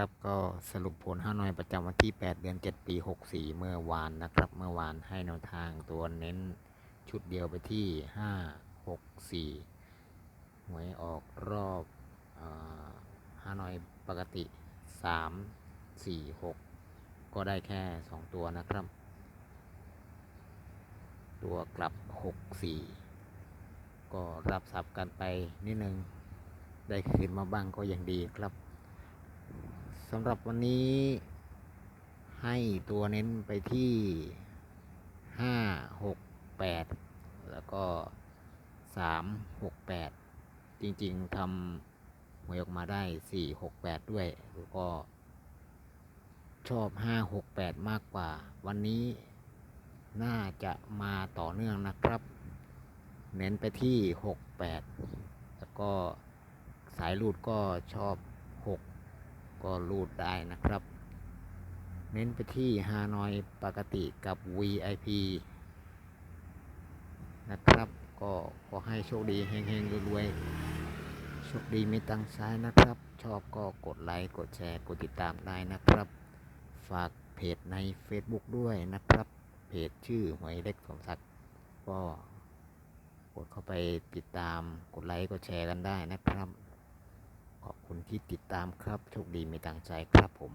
ครับก็สรุปผลห้าหน่อยประจำวันที่ 8 เดือน 7 ปี 64 เมื่อวานนะครับ เมื่อวานให้แนวทางตัวเน้นชุดเดียวไปที่ 5 6 4 หวยออกรอบห้าหน่อยปกติ 3 4 6 ก็ได้แค่ 2 ตัวนะครับ ตัวกลับ 6 4 ก็รับสับกันไปนิดนึง ได้คืนมาบ้างก็ยังดีครับ สำหรับวันนี้ ให้ตัวเน้นไปที่ 5 6 8 แล้วก็ 3 6 8 จริงๆทำหวยออกมาได้ 4 6 8 ด้วยแล้วก็ ชอบ 5 6 8 มากกว่า วันนี้น่าจะมาต่อเนื่องนะครับ เน้นไปที่ 6 8 แล้วก็สายรูดก็ชอบ 6 ก็รูดได้นะครับ เน้นไปที่ฮานอยปกติกับ VIP นะครับ ก็ขอให้โชคดีเฮงๆรวยๆโชคดีไมีตังค์ใช้นะครับ ชอบก็กดไลค์กดแชร์กดติดตามได้นะครับ ฝากเพจใน Facebook ด้วยนะครับ เพจชื่อหวยเล็กสมศักดิ์ก็กดเข้าไปติดตามกดไลค์กดแชร์กันได้นะครับ ที่ติดตามครับโชคดีมีตังใจครับผม